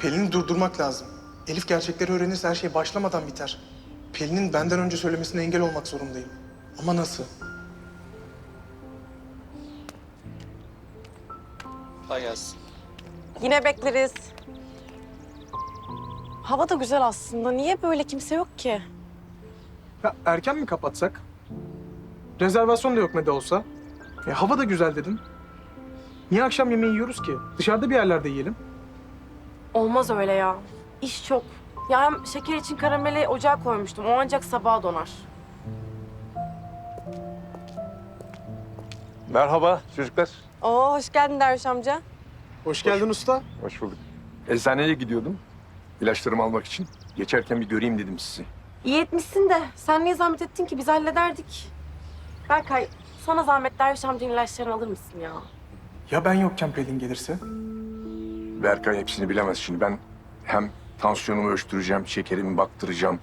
Pelin'i durdurmak lazım. Elif gerçekleri öğrenirse her şey başlamadan biter. Pelin'in benden önce söylemesine engel olmak zorundayım. Ama nasıl? Kolay gelsin. Yine bekleriz. Hava da güzel aslında. Niye böyle kimse yok ki? Ya erken mi kapatsak? Rezervasyon da yok ne de olsa. Ya hava da güzel dedin. Niye akşam yemeği yiyoruz ki? Dışarıda bir yerlerde yiyelim. Olmaz öyle ya. İş çok. Ya hem şeker için karameli ocağa koymuştum. O ancak sabaha donar. Merhaba çocuklar. Oo hoş geldin Derviş amca. Hoş geldin usta. Hoş bulduk. Eczaneye gidiyordum. İlaçlarımı almak için. Geçerken bir göreyim dedim sizi. İyi etmişsin de sen niye zahmet ettin ki biz hallederdik. Berkay sana zahmet Derviş amcanın ilaçlarını alır mısın ya? Ya ben yokken Pelin gelirse? Berkay hepsini bilemez şimdi. Ben hem tansiyonumu ölçtüreceğim, şekerimi baktıracağım.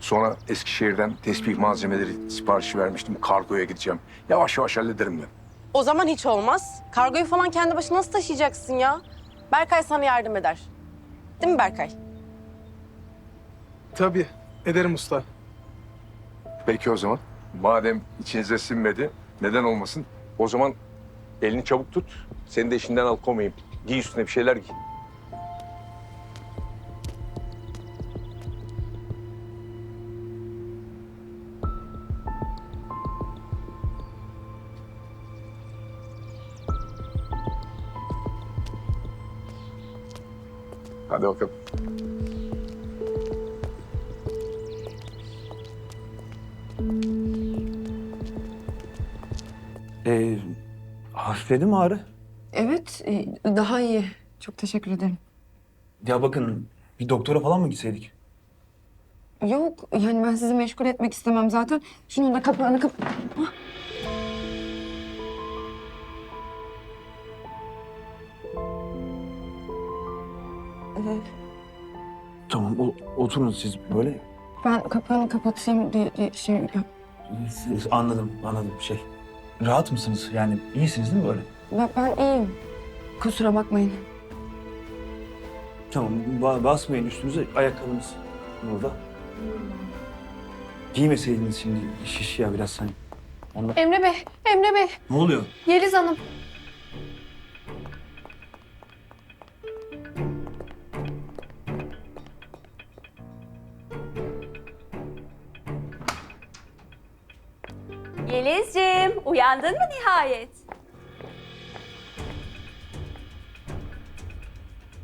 Sonra Eskişehir'den tespih malzemeleri siparişi vermiştim. Kargoya gideceğim. Yavaş yavaş hallederim ben. O zaman hiç olmaz. Kargoyu falan kendi başına nasıl taşıyacaksın ya? Berkay sana yardım eder. Değil mi Berkay? Tabii. Ederim usta. Peki o zaman. Madem içinize sinmedi, neden olmasın? O zaman elini çabuk tut. Seni de işinden alıkomayayım. Giy üstüne bir şeyler giy. Hadi bakalım. Ee, hafifledi mi ağrı? Evet, e, daha iyi. Çok teşekkür ederim. Ya bakın bir doktora falan mı gitseydik? Yok, yani ben sizi meşgul etmek istemem zaten. Şunun da kapağını kap... Ee, Tamam o, oturun siz böyle. ben kapağını kapatayım diye, diye şey. Siz- Anladım anladım şey. Rahat mısınız? Yani iyisiniz değil mi böyle? Ben, ben iyiyim. Kusura bakmayın. Tamam ba- basmayın üstünüze ayakkabınız burada. Giymeseydiniz şimdi şiş ya biraz hani. Ondan... Emre Bey, Emre Bey, Ne oluyor? Yeliz Hanım. Yelizciğim, uyandın mı nihayet?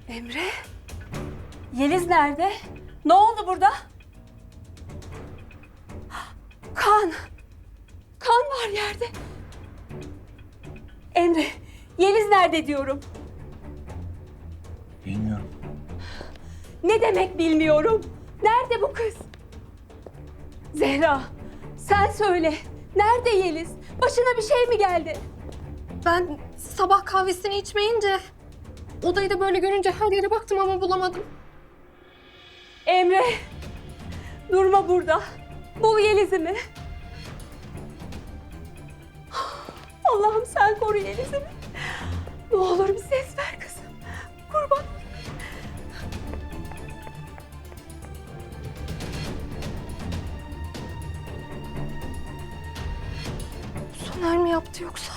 Emre? Yeliz nerede? Ne oldu burada? Kan. Kan var yerde. Emre, Yeliz nerede diyorum. Bilmiyorum. Ne demek bilmiyorum. Nerede bu kız? Zehra, sen söyle. Nerede Yeliz? Başına bir şey mi geldi? Ben sabah kahvesini içmeyince odayı da böyle görünce her yere baktım ama bulamadım. Emre, durma burada. Bul Yeliz'imi. Allah'ım sen koru Yeliz'imi. Ne olur bir ses ver kızım. Kurban. Soner mi yaptı yoksa?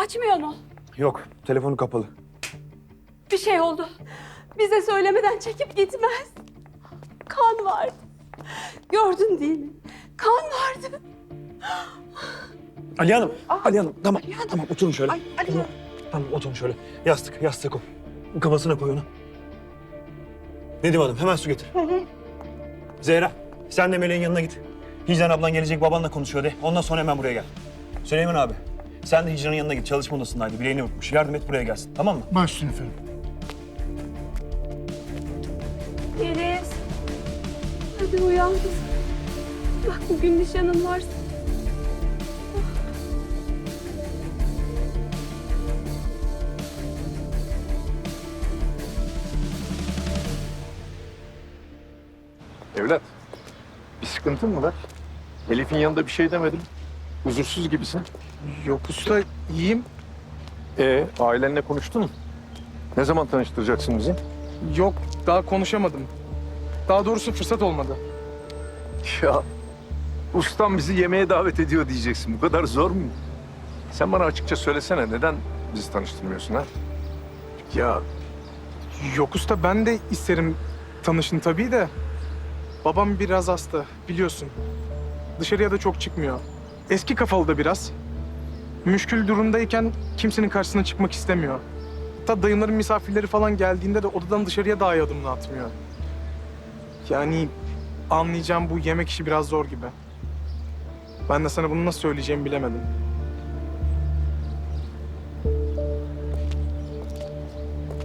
Açmıyor mu? Yok telefonu kapalı. Bir şey oldu. Bize söylemeden çekip gitmez. Kan vardı. Gördün değil mi? Kan vardı. Ali Hanım, Ali Hanım tamam tamam oturun şöyle. Tamam, tamam oturun şöyle. Yastık, yastık o. Kafasına koy onu. Nedim Hanım hemen su getir. Zehra sen de Meleğin yanına git. Hicran ablan gelecek babanla konuşuyor de. Ondan sonra hemen buraya gel. Süleyman abi sen de Hicran'ın yanına git. Çalışma odasındaydı. Bileğini unutmuş. Yardım et buraya gelsin tamam mı? Başüstüne efendim. Yeliz. Hadi uyan kızım. Bak bugün nişanın var. Evlat, bir sıkıntın mı var? Elif'in yanında bir şey demedim. Huzursuz gibisin. Yok usta iyiyim. Ee, ailenle konuştun mu? Ne zaman tanıştıracaksın bizi? Yok daha konuşamadım. Daha doğrusu fırsat olmadı. Ya ustam bizi yemeğe davet ediyor diyeceksin. Bu kadar zor mu? Sen bana açıkça söylesene neden bizi tanıştırmıyorsun ha? Ya yok usta ben de isterim tanışın tabii de. Babam biraz hasta biliyorsun. Dışarıya da çok çıkmıyor. Eski kafalı da biraz. Müşkül durumdayken kimsenin karşısına çıkmak istemiyor. Hatta dayımların misafirleri falan geldiğinde de odadan dışarıya dahi adımını atmıyor. Yani anlayacağım bu yemek işi biraz zor gibi. Ben de sana bunu nasıl söyleyeceğimi bilemedim.